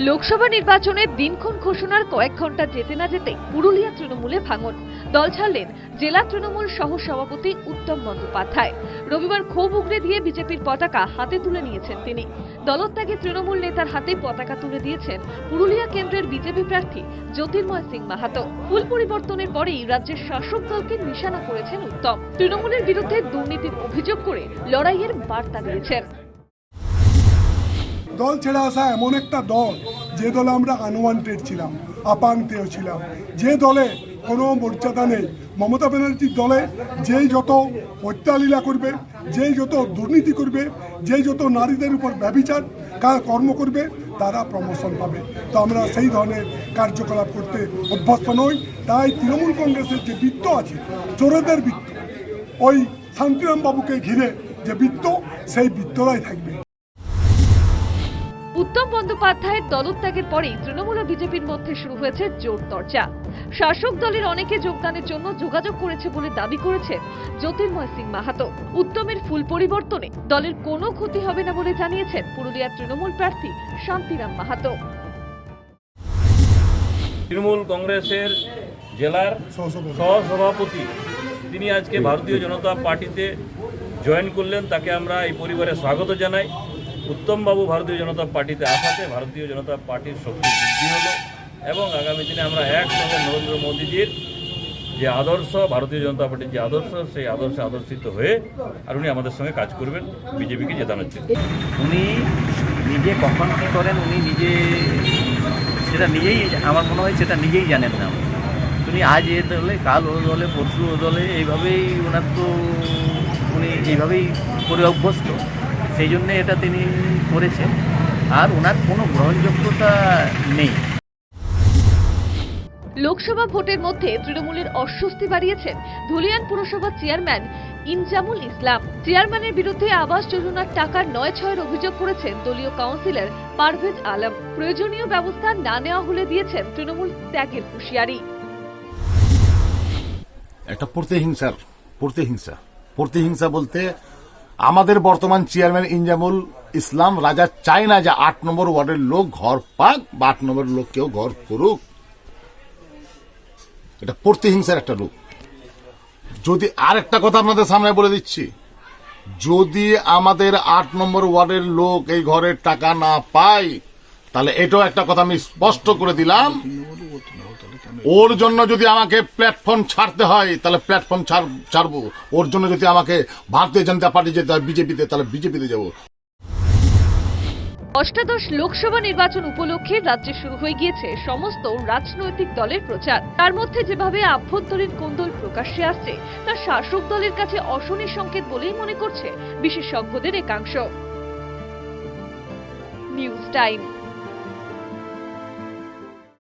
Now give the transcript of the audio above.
লোকসভা নির্বাচনের দিনক্ষণ ঘোষণার কয়েক ঘণ্টা যেতে না যেতে পুরুলিয়া তৃণমূলে ভাঙন। দল ছাড়লেন জেলা তৃণমূল সহ সভাপতি উত্তম বন্দ্যোপাধ্যায়। রবিবার ক্ষোভ উগড়ে দিয়ে বিজেপির পতাকা হাতে তুলে নিয়েছেন তিনি। দলত্যাগে তৃণমূল নেতার হাতে পতাকা তুলে দিয়েছেন পুরুলিয়া কেন্দ্রের বিজেপি প্রার্থী জ্যোতির্ময় সিং মাহাতো। ফুল পরিবর্তনের পরেই রাজ্যের শাসক দলকে নিশানা করেছেন উত্তম। তৃণমূলের বিরুদ্ধে দুর্নীতির অভিযোগ করে লড়াইয়ের বার্তা দিয়েছেন। দল ছেড়ে আসা এমন একটা দল, যে দলে আমরা আনওয়ান্টেড ছিলাম আপান্তেও ছিলাম। যে দলে কোনো মর্যাদা নেই, মমতা ব্যানার্জির দলে যেই যত হত্যালীলা করবে, যেই যত দুর্নীতি করবে, যেই যত নারীদের উপর ব্যবিচার কর্ম করবে, তারা প্রমোশন পাবে। তো আমরা সেই ধরনের কার্যকলাপ করতে অভ্যস্ত নই। তাই তৃণমূল কংগ্রেসের যে বৃত্ত আছে, চোরেদের বৃত্ত, ওই শান্তিরাম বাবুকে ঘিরে যে বৃত্ত, সেই বৃত্তরাই থাকবে। উত্তম বন্দ্যোপাধ্যায়ের দলত্যাগের পরেই তৃণমূল ও বিজেপির মধ্যে শুরু হয়েছে জোর চর্চা শাসক দলের অনেকে যোগদানের জন্য যোগাযোগ করেছে বলে দাবি করেছেন জ্যোতির্ময় সিং মাহাতো। উত্তমের ফুল পরিবর্তনে দলের কোনো ক্ষতি হবে না বলে জানিয়েছেন পুরুলিয়ার তৃণমূল প্রার্থী শান্তিরাম মাহাতো। তৃণমূল কংগ্রেসের জেলার সহসভাপতি। সহসভাপতি। তিনি আজকে ভারতীয় জনতা পার্টিতে জয়েন করলেন তাকে আমরা এই পরিবারে স্বাগত জানাই। উত্তমবাবু ভারতীয় জনতা পার্টিতে আসাতে ভারতীয় জনতা পার্টির শক্তি বৃদ্ধি হলো এবং আগামী দিনে আমরা একসঙ্গে নরেন্দ্র মোদীজির যে আদর্শ, ভারতীয় জনতা পার্টির যে আদর্শ, সেই আদর্শে আদর্শিত হয়ে আর উনি আমাদের সঙ্গে কাজ করবেন, বিজেপিকে জেতানোর জন্য। উনি নিজে কখন কী করেন? উনি নিজে সেটা নিজেই আমার মনে হয় সেটা নিজেই জানেন না। উনি আজ এ দলে, কাল ও দলে, পরশু ও দলে এইভাবেই ওনার তো উনি এইভাবেই করে অভ্যস্ত। সেই জন্য এটা তিনি করেছেন। আর ওনার কোনো গ্রহণযোগ্যতা নেই। লোকসভা ভোটের মধ্যে তৃণমূলের অস্বস্তি বাড়িয়েছেন ধুলিয়ান পুরসভার চেয়ারম্যান ইনজামুল ইসলাম। চেয়ারম্যানের বিরুদ্ধে আবাস যোজনার টাকার নয় ছয়ের অভিযোগ করেছেন দলীয় কাউন্সিলর পারভেজ আলম। প্রয়োজনীয় ব্যবস্থা না নেওয়া হলে দিয়েছেন তৃণমূল ত্যাগের হুঁশিয়ারি। একটা প্রতিহিংসার প্রতিহিংসা প্রতিহিংসা বলতে আমাদের বর্তমান চেয়ারম্যান ইনজামুল ইসলাম, রাজা চায় না যে আট নম্বর ওয়ার্ডের লোক ঘর পাক বা আট নম্বরের লোক কেউ ঘর করুক। এটা প্রতিহিংসার একটা রূপ। যদি আর একটা কথা আপনাদের সামনে বলে দিচ্ছি, যদি আমাদের আট নম্বর ওয়ার্ডের লোক এই ঘরের টাকা না পায়, তাহলে এটাও একটা কথা আমি স্পষ্ট করে দিলাম। ওর জন্য যদি আমাকে প্ল্যাটফর্ম ছাড়তে হয়, তাহলে প্ল্যাটফর্ম ছাড় ছাড়বো। ওর জন্য যদি আমাকে ভারতীয় জনতা পার্টি যেতে হয়, বিজেপিতে, তাহলে বিজেপিতে যাব। অষ্টাদশ লোকসভা নির্বাচন উপলক্ষে রাজ্যে শুরু হয়ে গিয়েছে সমস্ত রাজনৈতিক দলের প্রচার। তার মধ্যে যেভাবে আভ্যন্তরীণ কোন্দল প্রকাশ্যে আসছে, তা শাসক দলের কাছে অশনি সংকেত বলেই মনে করছে বিশেষজ্ঞদের একাংশ। News time.